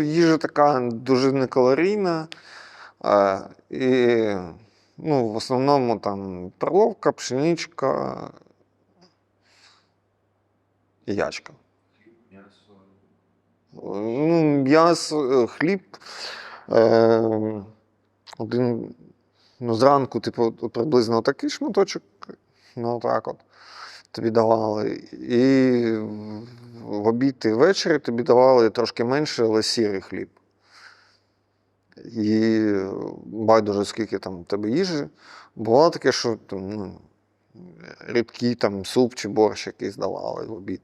Їжа така дуже некалорійна. Е, і ну, в основному там перловка, пшеничка і ячка. Ну, м'ясо, е, хліб. Е, один, ну, зранку, типу, приблизно такий шматочок, ну так от тобі давали. І в обід і ввечері тобі давали трошки менше, але сірий хліб. І байдуже, скільки там в тебе їжі. Бувало таке, що ну, рідкий там суп чи борщ якийсь давали в обід.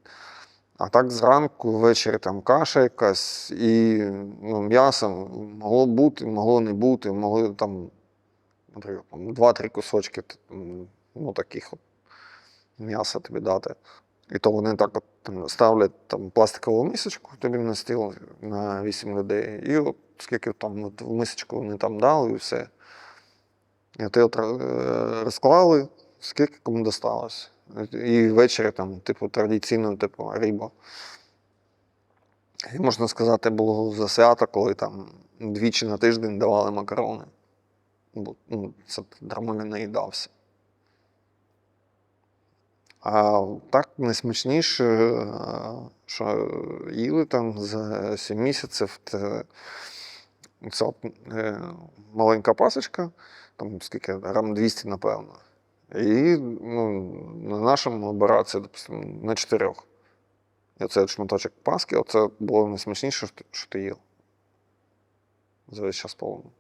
А так зранку, ввечері там каша якась, і ну, м'ясо могло бути, могло не бути, могли там, наприклад, два-три кусочки ну, таких от м'яса тобі дати. І то вони так от там, ставлять там, пластикову мисочку тобі на стіл на 8 людей. І от скільки там от, в мисочку вони там дали, і все. І ти от, е, розклали, скільки кому досталось. І ввечері там, типу, традиційно, типу, риба. І можна сказати, було за свято, коли там двічі на тиждень давали макарони. Бо ну, це нормально наїдався. А так найсмачніше, е, що їли там за 7 місяців, це, от, е, маленька пасочка, там скільки, грам 200, напевно. І ну, на нашому лаборації, допустимо, на чотирьох. І оцей шматочок паски, оце було найсмачніше, що ти- їв. За весь час повно.